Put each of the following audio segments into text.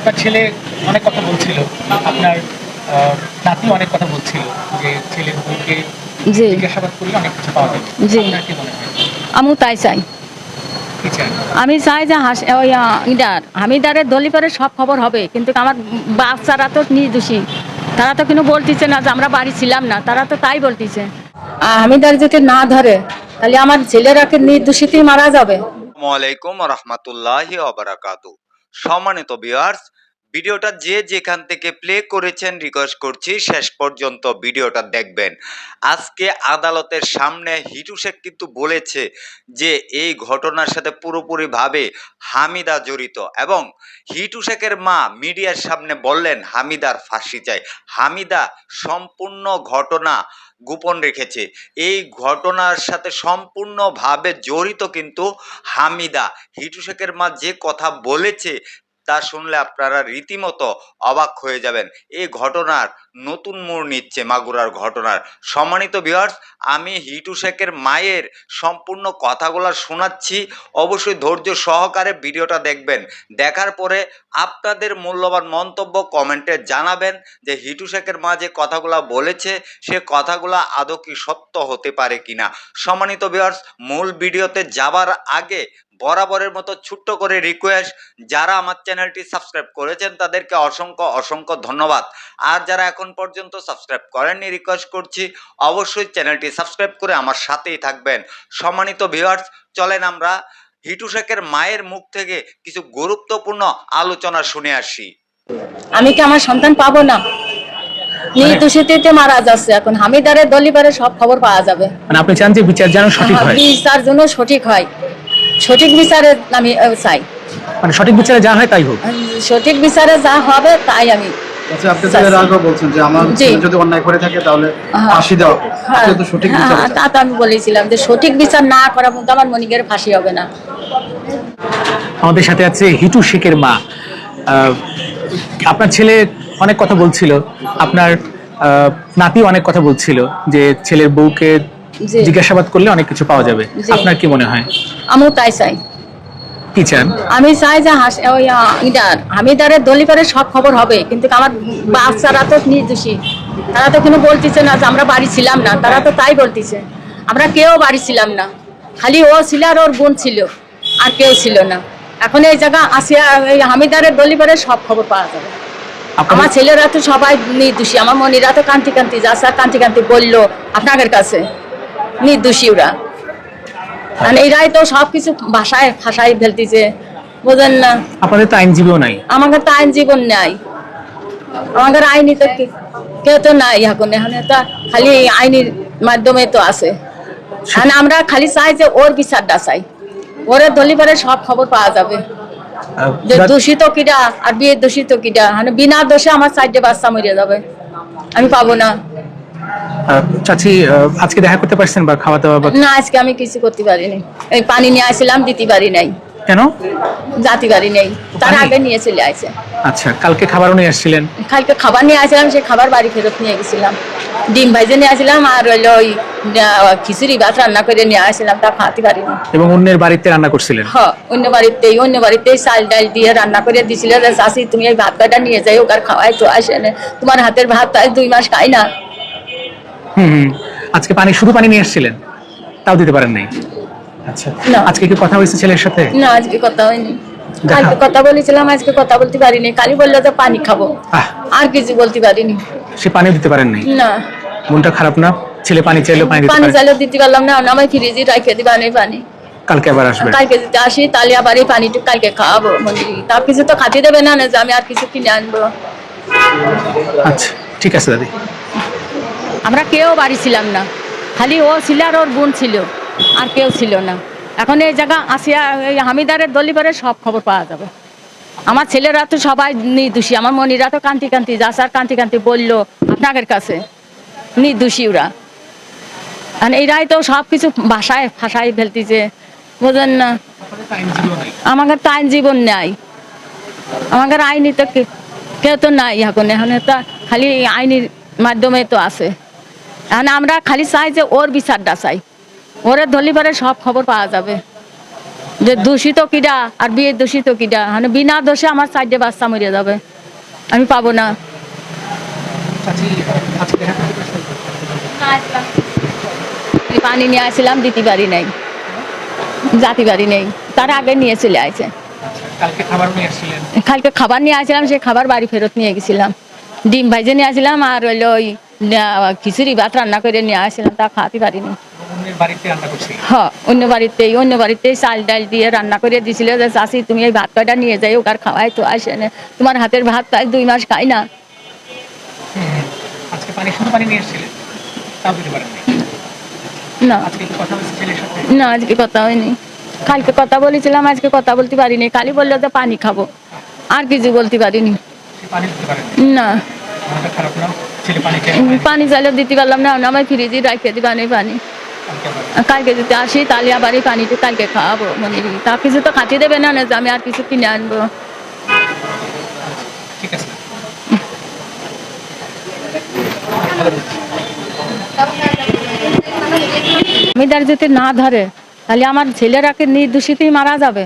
আপনার ছেলে অনেক কথা বলছিল। আপনার নাতি অনেক কথা বলছিল যে ছেলের বউকে জিজ্ঞাসাবাদ করলে অনেক কিছু পাওয়া যাবে জি। আমিও তাই চাই। আমি চাই যে হাস ওই ইডার হামিদারের দলিপারে সব খবর হবে কিন্তু আমার বাচ্চারা তো নির্দোষী। তারা তো কিন্তু বলতেছে না যে আমরা বাড়ি ছিলাম না তারা তো তাই বলতেছে। হামিদার যদি না ধরে তাহলে আমার ছেলেরাকে নির্দোষীতেই মারা যাবে? আসসালামু আলাইকুম রহমতুল্লাহি অবরাকাতু সম্মানিত ভিউয়ার্স ভিডিওটা যে যেখান থেকে প্লে করেছেন রিকোয়েস্ট করছি, শেষ পর্যন্ত ভিডিওটা দেখবেন। আজকে আদালতের সামনে হিটু শেখ কিন্তু বলেছে যে, এই ঘটনার সাথে পুরোপুরিভাবে হামিদা জড়িত এবং হিটু শেখের মা মিডিয়ার সামনে বললেন, হামিদার ফাঁসি চাই। হামিদা সম্পূর্ণ ঘটনা গোপন রেখেছে। এই ঘটনার সাথে সম্পূর্ণভাবে জড়িত কিন্তু হামিদা। হিটু শেখের মা যে কথা বলেছে তা শুনলে আপনারা রীতিমতো অবাক হয়ে যাবেন। এই ঘটনার নতুন মোড় নিচ্ছে মাগুরার ঘটনার। সম্মানিত ভিউয়ার্স আমি হিটু শেখের মায়ের সম্পূর্ণ কথাগুলো শোনাচ্ছি। অবশ্যই ধৈর্য সহকারে ভিডিওটা দেখবেন। দেখার পরে আপনাদের মূল্যবান মন্তব্য কমেন্টে জানাবেন যে হিটু শেখের মা যে কথাগুলো বলেছে, সে কথাগুলো আদৌ কি সত্য হতে পারে কিনা। সম্মানিত ভিউয়ার্স মূল ভিডিওতে যাবার আগে বরাবরের মতো ছোট্ট করে রিকোয়েস্ট যারা আমার চ্যানেলটি সাবস্ক্রাইব করেছেন তাদেরকে অসংখ্য অসংখ্য ধন্যবাদ। আর যারা এখন পর্যন্ত সাবস্ক্রাইব করেননি রিকোয়েস্ট করছি অবশ্যই চ্যানেলটি সাবস্ক্রাইব করে আমার সাথেই থাকবেন। সম্মানিত ভিউয়ার্স চলেন আমরা হিটু শেখের মায়ের মুখ থেকে কিছু গুরুত্বপূর্ণ আলোচনা শুনে আসি। আমি কি আমার সন্তান পাবো না? নির্দোষীতে মারা যাচ্ছে। এখন হামিদারের দলিপারে সব খবর পাওয়া যাবে। মানে আপনি চান যে বিচার যেন সঠিক হয়? বিচার জন্য সঠিক হয়। সঠিক বিচারে আমি চাই। মানে সঠিক বিচারে যা হয় তাই হোক। সঠিক বিচারে যা হবে তাই আমি আচ্ছা আপনি বলছেন যে আমার যদি অন্যায় করে থাকে তাহলে হ্যাঁ। ফাঁসি হোক। হ্যাঁ, তো সঠিক বিচার হ্যাঁ, তা তো আমি বলেছিলাম যে সঠিক বিচার না করা পর্যন্ত আমার মনিকের ফাঁসি হবে না। আমাদের সাথে আছে হিটু শেখের মা। আহ, আপনার ছেলে অনেক কথা বলছিল। আপনার আহ, নাতি অনেক কথা বলছিল যে ছেলের বউকে। জিজ্ঞাসাবাদ করলে অনেক কিছু পাওয়া যাবে। আপনার কি মনে হয়? আমিও তাই চাই। কি চান? আমি চাই যে আহ, ইডার হামিদারের দলিপারে সব খবর হবে কিন্তু আমার বাচ্চারা তো নির্দোষী। তারা তো কিন্তু বলতেছে না যে আমরা বাড়ি ছিলাম না তারা তো তাই বলতেছে। আমরা কেউ বাড়ি ছিলাম না। খালি ও ছিল আর ওর বোন ছিল আর কেউ ছিল না। এখন এই জায়গা আসিয়া এই হামিদারের দলিপারে সব খবর পাওয়া যাবে। আমার ছেলেরা তো সবাই নির্দোষী আমার মনিরা তো কান্তি কান্তি যা স্যার কান্তি কান্তি বলল আপনাদের কাছে। নির্দোষী ওরা আর এরাই তো সব কিছু ভাষায় ভাষায় ফেলতেছে। বোঝেন না। আপনাদের তো আইনজীবীও নাই। আমাদের তো আইন জীবন নাই। আমাদের আইনি তো কেউ তো নাই এখন। এখন তো খালি আইনের মাধ্যমে তো আছে। আর আমরা খালি চাই যে ওর বিচারটা চাই। ওরে পরে সব খবর পাওয়া যাবে। যে দূষিত কিটা আর বিয়ে দূষিত কিটা মানে বিনা দোষে আমার সাইডে বাচ্চা মরে যাবে। আমি পাবো না। চাচি আজকে দেখা করতে পারছেন বা খাওয়া দাওয়া না আজকে আমি কিছু করতে পারিনি। এই পানি নিয়ে আসছিলাম দিতে পারি নাই। কেন? জাতি পারি নেই। তার আগে নিয়ে চলে আসে। আচ্ছা কালকে খাবারও নিয়ে আসছিলেন? কালকে খাবার নিয়ে আসছিলাম সেই খাবার বাড়ি ফেরত নিয়ে গেছিলাম। ডিম ভাইজে নিয়ে আসছিলাম আর হইল ওই খিচুড়ি ভাত রান্না করে নিয়ে আসছিলাম তা খাতে পারিনি। এবং অন্যের বাড়িতে রান্না করছিলেন? হ অন্য বাড়িতেই অন্য বাড়িতেই চাল ডাল দিয়ে রান্না করে দিছিল। চাষি তুমি এই ভাত কয়টা নিয়ে যাই ওকার খাওয়াই তো আসে তোমার হাতের ভাত দুই মাস খাই না। হুম আজকে পানি শুধু পানি নিয়ে আসছিলেন তাও দিতে পারেন নাই। আচ্ছা। না। আজকে কি কথা হয়েছে ছেলের সাথে? না আজকে কথা হয়নি। কালকে কথা বলেছিলাম আজকে কথা বলতে পারিনি। কালি বলল যে পানি খাব। আর কিছু বলতে পারিনি। সে পানি দিতে পারেন নাই? না। মনটা খারাপ না? ছেলে পানি চাইলেও পানি দিতে পানি পারে। চাইলে দিতে পারলাম না। আমার ফ্রিজে রাখে দিবা নেই পানি। কালকে আবার আসবে কালকে যদি আসি তাহলে আবার এই পানিটু কালকে খাওয়াবো মন্দিরে তা কিছু তো খাতে দেবে না না যে আমি আর কিছু কিনে আনব। আচ্ছা ঠিক আছে দাদি। আমরা কেউ বাড়ি ছিলাম না। খালি ও ছিল আর ওর বোন ছিল, আর কেউ ছিল না। এখন এই জায়গা আসিয়া এই হামিদারের দলিবারে সব খবর পাওয়া যাবে। আমার ছেলেরা তো সবাই নির্দোষী, আমার মনিরা তো কান্তি কান্তি যা স্যার কান্তি কান্তি বলল আপনাদের কাছে। নির্দোষী ওরা। আর এরাই তো সব কিছু ভাষায় ভাষায় ফেলতেছে। বোঝেন না। আমাদের তো আইন জীবন নাই। আমাদের আইনি তো কেউ তো নাই এখন। এখন তো খালি আইনের মাধ্যমে তো আছে। এখন আমরা খালি চাই যে ওর বিচারটা চাই। ওরে দলিবারে সব খবর পাওয়া যাবে। যে দূষিত কিডা আর বিয়ে দূষিত কিডা মানে বিনা দোষে আমার সাইডে বাচ্চা মরে যাবে। আমি পাবো না? পানি নিয়ে আসছিলাম দিতে পারি নাই। জাতি বাড়ি নেই। তার আগে নিয়ে চলে আছে কালকে খাবার নিয়ে আসছিলেন? কালকে খাবার নিয়ে আসছিলাম সেই খাবার বাড়ি ফেরত নিয়ে গেছিলাম। ডিম ভাইজে নিয়ে আসছিলাম আর হইল ওই খিচুড়ি ভাত রান্না করে নিয়ে আসছিলাম তা খাওয়াতে পারিনি। অন্যের বাড়িতে রান্না করছি? হ অন্য বাড়িতেই অন্য বাড়িতেই চাল ডাল দিয়ে রান্না করে দিছিল যে চাষি তুমি এই ভাত কয়টা নিয়ে যাই ওকার খাওয়াই তো আসে না। তোমার হাতের ভাত তাই দুই মাস খাই না। না। না আজকে কথা হয়নি। কালকে কথা বলেছিলাম আজকে কথা বলতে পারিনি। কালি বলল যে পানি খাব। আর কিছু বলতে পারিনি। না। খারাপ না? পানি চাইলে দিতে পারলাম না আমার ফ্রিজে রাখতে দিবা নেই পানি কালকে যদি আসি তাহলে আবার এই পানিতে কালকে খাওয়াবো মানে তা কিছু তো খাতে দেবে না না যে আমি আর কিছু কিনে আনব। ঠিক আছে। জমিদার যদি না ধরে তাহলে আমার ছেলেরাকে নির্দোষিতেই মারা যাবে।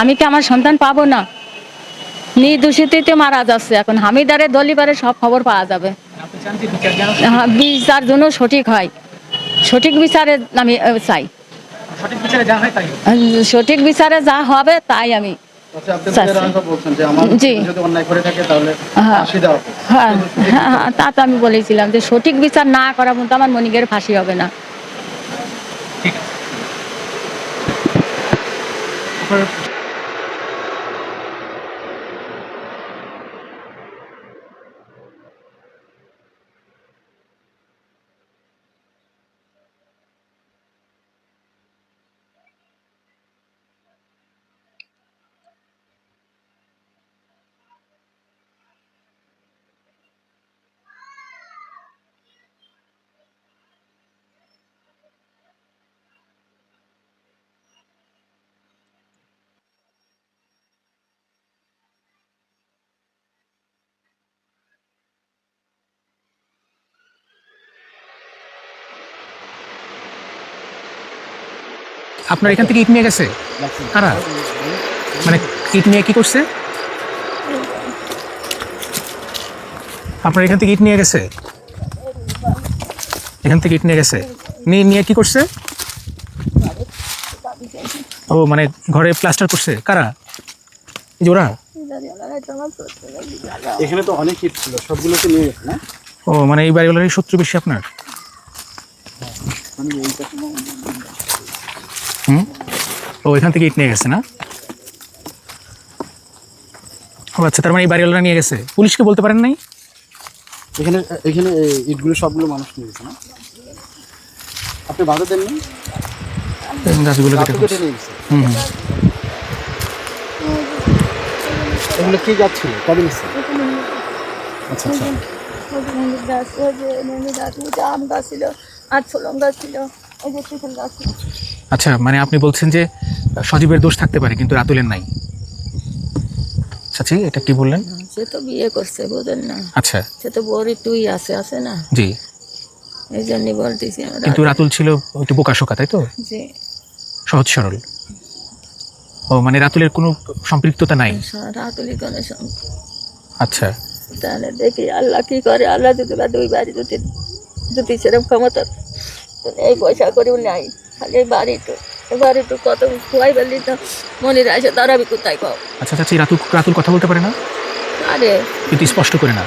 আমি কি আমার সন্তান পাবো না? নির্দোষিতেই মারা যাচ্ছে। এখন হামিদারে দলিবারে সব খবর পাওয়া যাবে। বিচার হ্যাঁ, বিচার জন্য সঠিক হয়। সঠিক বিচারে আমি চাই। সঠিক বিচারে যা হয় তাই হোক। উম, সঠিক বিচারে যা হবে তাই আমি আচ্ছা হ্যাঁ। হ্যাঁ তা তো আমি বলেছিলাম যে সঠিক বিচার না করা পর্যন্ত আমার মনিকের ফাঁসি হবে না। ঠিক। আছে আপনার এখান থেকে ইট নিয়ে গেছে? কারা? মানে ইট নিয়ে কি করছে? আপনার এখান থেকে ইট নিয়ে গেছে? এখান থেকে ইট নিয়ে গেছে। নিয়ে নিয়ে কি করছে? ও মানে ঘরে প্লাস্টার করছে। কারা? যে এখানে তো অনেক হিট ছিল সবগুলোকে নিয়ে গেছে না? ও মানে এই বাড়িগুলোরই শত্রু বেশি আপনার? মানে এইটা হুম? ও এখান থেকে ইট নিয়ে গেছে না? ও আচ্ছা তার মানে এই বাড়িওয়ালারা নিয়ে গেছে। পুলিশকে বলতে পারেন নাই? এখানে এখানে ইটগুলো সবগুলো মানুষ নিয়ে গেছে না? আপনি বাধা দেননি? গাছগুলো কেটে নিয়ে গেছে। হুম হুম। এগুলো কি গাছ ছিল? কবে নিচ্ছে আচ্ছা আচ্ছা। গাছ আম গাছ ছিল আর ছোলম গাছ ছিল ওই যে চিকেন গাছ ছিল। আচ্ছা মানে আপনি বলছেন যে সজীবের দোষ থাকতে পারে কিন্তু রাতুলের নাই। চাচি এটা কি বললেন? সে তো বিয়ে করছে বুঝেন না। আচ্ছা। সে তো বড়ি তুই আছে আছে না? জি। এই জন্যই বলতেছি আমরা। কিন্তু রাতুল ছিল একটু বোকাশোকা তাই তো? যে সহজ সরল। ও মানে রাতুলের কোনো সম্পৃক্ততা নাই? রাতুলি করে সঙ্গে আচ্ছা। তাহলে দেখি আল্লাহ কি করে আল্লাহ যদি দুই বাড়ি দুটি দুটি সেরকম ক্ষমতা তো এই পয়সা করেও নাই। খালি এই বাড়ি তো এই বাড়ি তো কত খুয়াই বললি তো মনে আসে তারা আমি কোথায় পাও আচ্ছা চাচি রাতুল রাতুল কথা বলতে পারে না? আরে। কিন্তু স্পষ্ট করে না।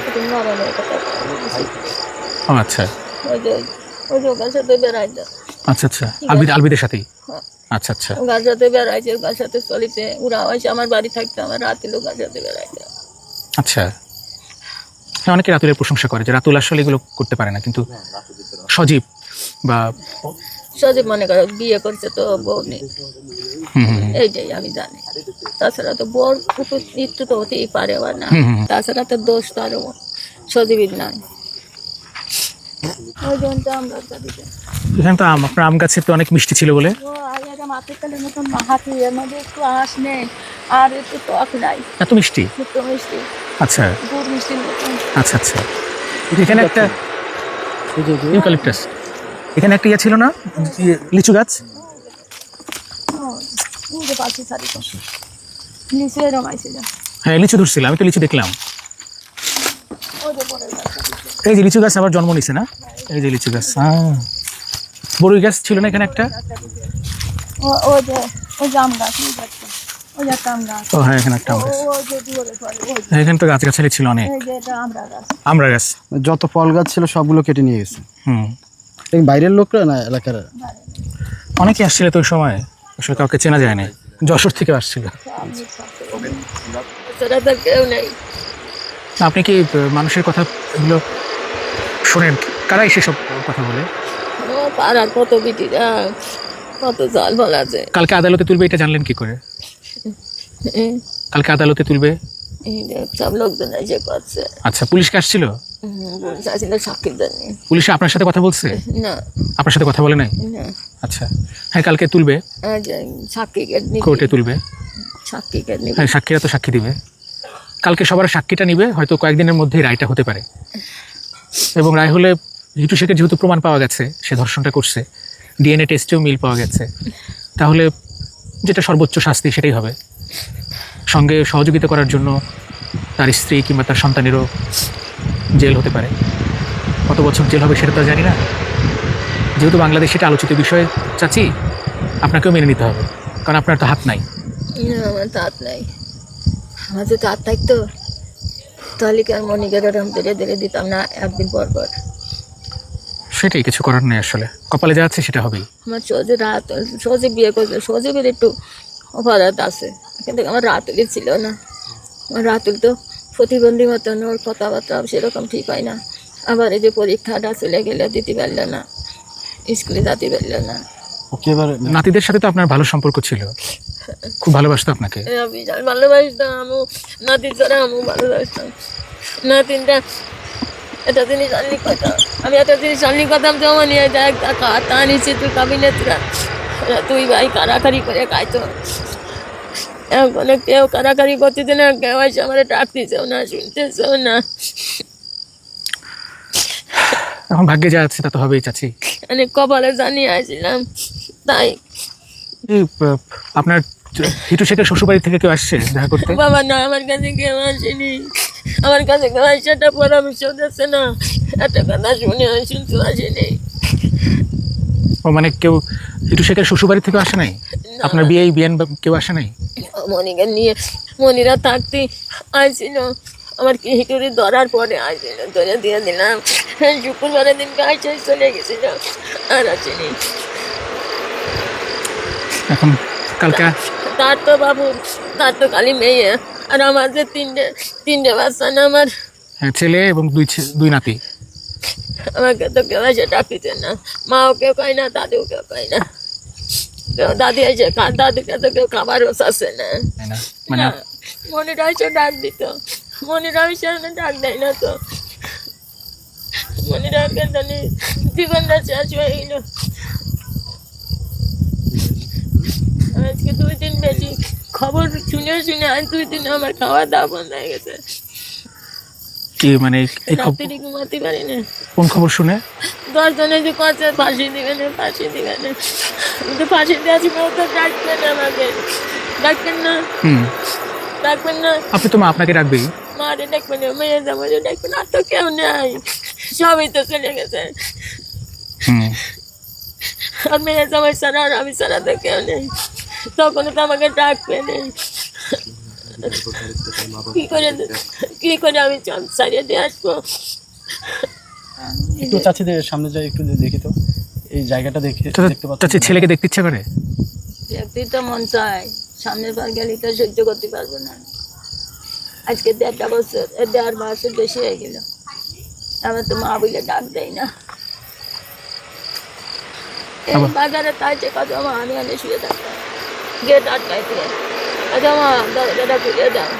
আচ্ছা। ওই যে ওই যে ওখান সাথে বেড়াইছে আচ্ছা আচ্ছা। আলবিদ আলবিদের সাথেই? হ্যাঁ। আচ্ছা আচ্ছা। সাথে বেড়াইছে সাথে চলিতে। ওরা আসে আমার বাড়ি থাকতে আমার রাতে ওখান সাথে বেড়াইছে আচ্ছা। হ্যাঁ অনেকে রাতুলের প্রশংসা করে যে রাতুল আসলে এগুলো করতে পারে না কিন্তু সজীব বা সজীব মনে করো বিয়ে করছে তো বউ নেই। এইটাই আমি জানি। তাছাড়া তো কুকুর মৃত্যু তো হতেই পারে বা না। তাছাড়া তো দোষ তো আরও সজীবীর নাই। ওই জন্য আমরা এখানে তো আম আপনার আম গাছের তো অনেক মিষ্টি ছিল বলে। মাটির কালের মতন মাহাতি এর মধ্যে একটু আঁশ নেই আর একটু টক নাই। এত মিষ্টি? একটু মিষ্টি। আচ্ছা। গুড় মিষ্টির মতন। আচ্ছা আচ্ছা। এখানে একটা ইউক্যালিপটাস এখানে একটা ইয়ে ছিল না? লিচু গাছ? হ্যাঁ লিচু ধরছিল আমি তো লিচু দেখলাম। এই যে লিচু গাছ আবার জন্ম নিছে না? এই যে লিচু গাছ হ্যাঁ। বড়ই গাছ ছিল না এখানে একটা? ও হ্যাঁ এখানে একটা এখানে তো গাছ গাছালি ছিল অনেক। এই আমরা গাছ। যত ফল গাছ ছিল সবগুলো কেটে নিয়ে গেছে। হুম। বাইরের লোকরা না এলাকার? অনেকে আসছিল তো ওই সময়। আসলে কাউকে চেনা যায় না যশোর থেকে আসছিল। কেউ নেই আপনি কি মানুষের কথা এগুলো শোনেন কারাই সেসব কথা বলে? ও পাড়ার কত বিটিরা কত জল বল আছে কালকে আদালতে তুলবে এটা জানলেন কি করে? কালকে আদালতে তুলবে? এই যে সব লোকজন এসে করছে। আচ্ছা পুলিশকে আসছিল? পুলিশে আপনার সাথে কথা বলছে? না। আপনার সাথে কথা বলে নাই? আচ্ছা। হ্যাঁ কালকে তুলবে। কোর্টে তুলবে। হ্যাঁ সাক্ষীরা তো সাক্ষী দিবে। কালকে সবার সাক্ষীটা নিবে হয়তো কয়েকদিনের মধ্যেই রায়টা হতে পারে। এবং রায় হলে হিটু শেখের যেহেতু প্রমাণ পাওয়া গেছে সে ধর্ষণটা করছে ডিএনএ টেস্টেও মিল পাওয়া গেছে তাহলে যেটা সর্বোচ্চ শাস্তি সেটাই হবে। সঙ্গে সহযোগিতা করার জন্য তার স্ত্রী কিংবা তার সন্তানেরও জেল হতে পারে। কত বছর জেল হবে সেটা তো জানি না। যেহেতু বাংলাদেশ এটা আলোচিত বিষয় চাচি আপনাকেও মেনে নিতে হবে কারণ আপনার তো হাত নাই। না আমার তাঁত নাই। আমার তো তাঁত থাকতো তাহলে কি আর মনিকে এরকম ধীরে ধীরে দিতাম না একদিন পর পর? সেটাই কিছু করার নেই আসলে। কপালে যা আছে সেটা হবেই। আমার সহজে রাত সহজে বিয়ে করছে সহজেবের একটু অপরাধ আছে। কিন্তু আমার রাতুলি ছিল না। আমার রাতুল তো প্রতিবন্ধী মতন ওর কথাবার্তা সেরকম ঠিক হয় না। আবার এই যে পরীক্ষাটা চলে গেলে দিতে পারল না স্কুলে যেতে পারল না। এবার নাতিদের সাথে তো আপনার ভালো সম্পর্ক ছিল। খুব ভালোবাসতো আপনাকে। আমি জানি ভালোবাসতাম আমু নাতি ছাড়া আমু ভালোবাসতাম। নাতিনটা এটা জিনিস আনলি কথা আমি একটা জিনিস আনলি কথা আমি জমা নিয়ে যাই টাকা তা নিচে তুই কাবিনেতরা। তুই ভাই কারাকারি করে খাইতো। এখন কেউ কারাকারি করতেছে না কেউ এসে আমার ডাকতেছেও না শুনতেছেও না। এখন ভাগ্যে যা আছে তা তো হবেই চাচি। অনেক কপালে জানিয়ে আসছিলাম তাই। আপনার হিটু শেখের শ্বশুরবাড়ি থেকে কেউ আসছে দেখা করতে? বাবা না আমার কাছে কেউ আসেনি। আমার কাছে কেউ আসে একটা পরামর্শ দিচ্ছে না। একটা কথা শুনে শুনতে আসেনি ও মানে কেউ হিটু শেখের শ্বশুরবাড়ি থেকে আসে নাই? আপনার বিয়ে বিয়ান কেউ আসে নাই? মনিকে নিয়ে মনিরা থাকতে আসছিল আমার কি হিটুরি ধরার পরে আসছিল ধরে দিয়ে দিলাম শুক্রবারের দিনকে আসে চলে গেছিল আর আসেনি। এখন কালকে তার তো বাবু তার তো খালি মেয়ে আর আমার যে তিনটে তিনটে বাচ্চা না আমার হ্যাঁ, ছেলে এবং দুই দুই নাতি। আমাকে তো কেউ এসে ডাকিছে না। মাও কেউ কয় না দাদিও কেউ কয় না। দাদি এসে দাদিকে তো কেউ খাবারও চাচ্ছে না? মানে মনিরা এসে ডাক দিত। মনিরা এসে ডাক দেয় না তো। মনিরা জানি জীবনটা শেষ হয়ে গেল। আজকে দুই দিন বেশি খবর শুনে শুনে আজ দুই দিন আমার খাওয়া দাওয়া বন্ধ হয়ে গেছে। কি মানে এই খবর ঘুমাতে পারি না। কোন খবর শুনে? দশজনে যে করছে ফাঁসি দিবে না ফাঁসি দিবে না। কিন্তু ফাঁসি দিয়ে আসি তো ডাকবেন আমাকে। ডাকবেন না? ডাকবেন না? আপনি তো মা আপনাকে রাখবেই মারে ডাকবেন না মেয়ে জামাই ডাকবেন আর তো কেউ নাই। সবই তো চলে গেছে। আর মেয়ে জামাই ছাড়া আর আমি ছাড়া তো কেউ নেই। তখন তো আমাকে ডাকবে নেই কি করে কি করে আমি চান সারিয়ে দিয়ে আসব? একটু চাচিদের সামনে যাই একটু দেখি তো। এই জায়গাটা দেখে দেখতে পাচ্ছি চাচি ছেলেকে দেখতে ইচ্ছা করে? দেখতেই তো মন চায়। সামনের বার গেলে তো সহ্য করতে পারব না। আজকে দেড়টা বছর দেড় বছর বেশি হয়ে গেল। আমার তো মা বলে ডাক দেয় না। বাজারে তাই যে কত মা আমি আমি শুয়ে থাকতাম গেট আটকাই দিয়ে আচ্ছা মা দরজাটা খুলে দাও।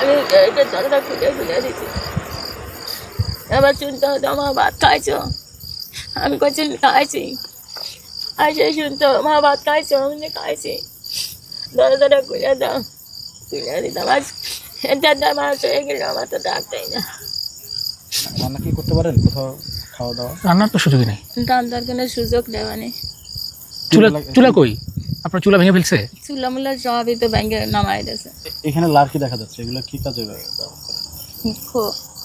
আমি গেটের দরজা খুলে খুলে দিচ্ছি। এবার শুনতে হতো মা ভাত খাইছো? আমি কইছি খাইছি। আসে শুনতো মা ভাত খাইছো? আমি যে খাইছি। ধরে খুলে দাও খুলে দিতাম। আজ দেড়টা মাস হয়ে গেল আমার তো ডাক দেয় না। রান্না কি করতে পারেন কোথাও খাওয়া দাওয়া? রান্নার তো সুযোগই নেই। রান্নার কোনো সুযোগ দেওয়া নেই। চুলা চুলা কই? আপনার চুলা ভেঙে ফেলছে? চুলা মুলা সবই তো ব্যাংকে নামাই দিয়েছে। এখানে লার্কি দেখা যাচ্ছে? এগুলো কি কাজে ব্যবহার করে?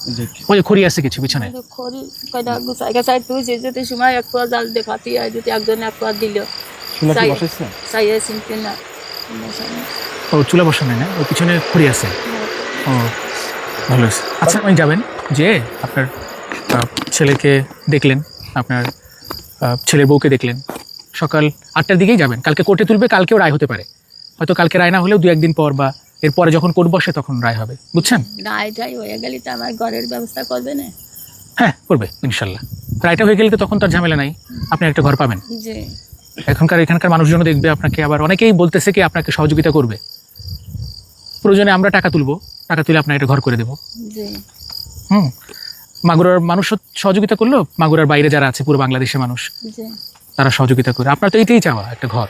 এই যে ওই যে খড়ি আছে কিছু পিছনে খড়ি কয়টা গুছাই গেছাই তুই যে যদি সময় এক পোয়া জাল দেখাতি যদি একজন এক পোয়া দিল। চুলা কি চাই- বসাইছে? চাইয়ে চিনতে না ও চুলা বসানো না? ওই পিছনে খড়ি আছে? ও ভালো আছে। আচ্ছা ওই যাবেন যে আপনার আহ, ছেলেকে দেখলেন আপনার আহ, ছেলের বউকে দেখলেন। সকাল আটটার দিকেই যাবেন। কালকে কোর্টে তুলবে কালকেও রায় হতে পারে। হয়তো কালকে রায় না হলেও দু একদিন পর বা এরপরে যখন কোর্ট বসে তখন রায় হবে বুঝছেন? রায় টাই হয়ে গেলে তো আমার ঘরের ব্যবস্থা করবে না। হ্যাঁ করবে ইনশাল্লাহ। রায়টা হয়ে গেলে তো তখন তার ঝামেলা নাই আপনি একটা ঘর পাবেন। এখনকার এখানকার মানুষজন দেখবে আপনাকে আবার অনেকেই বলতেছে কি আপনাকে সহযোগিতা করবে। প্রয়োজনে আমরা টাকা তুলবো টাকা তুলে আপনার একটা ঘর করে দেবো। হুম মাগুরার মানুষ সহযোগিতা করল মাগুরার বাইরে যারা আছে পুরো বাংলাদেশের মানুষ তারা সহযোগিতা করে। আপনার তো এইটাই চাওয়া একটা ঘর।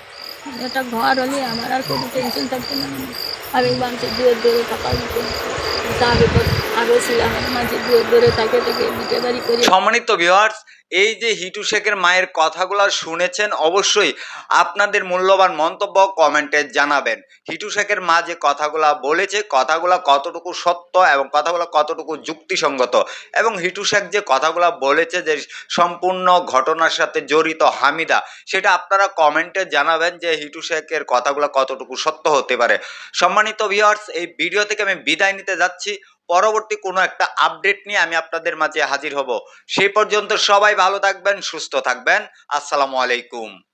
একটা ঘর হলে আমার আর কোনো টেনশন থাকতো না। আমি মানুষের দূরের দূরে থাকা হতো। আগে তো আরও ছিল আমার মানুষের দূরে দূরে থাকে থেকে বিটে বাড়ি করি। সম্মানিত ভিউয়ার্স এই যে হিটু শেখের মায়ের কথাগুলো শুনেছেন, অবশ্যই আপনাদের মূল্যবান মন্তব্য কমেন্টে জানাবেন। হিটু শেখের মা যে কথাগুলা বলেছে, কথাগুলা কতটুকু সত্য এবং কথাগুলো কতটুকু যুক্তিসঙ্গত এবং হিটু শেখ যে কথাগুলো বলেছে যে সম্পূর্ণ ঘটনার সাথে জড়িত হামিদা, সেটা আপনারা কমেন্টে জানাবেন যে হিটু শেখের কথাগুলো কতটুকু সত্য হতে পারে। সম্মানিত ভিউয়ার্স এই ভিডিও থেকে আমি বিদায় নিতে যাচ্ছি। পরবর্তী কোনো একটা আপডেট নিয়ে আমি আপনাদের মাঝে হাজির হব। সেই পর্যন্ত সবাই ভালো থাকবেন, সুস্থ থাকবেন। আসসালামু আলাইকুম।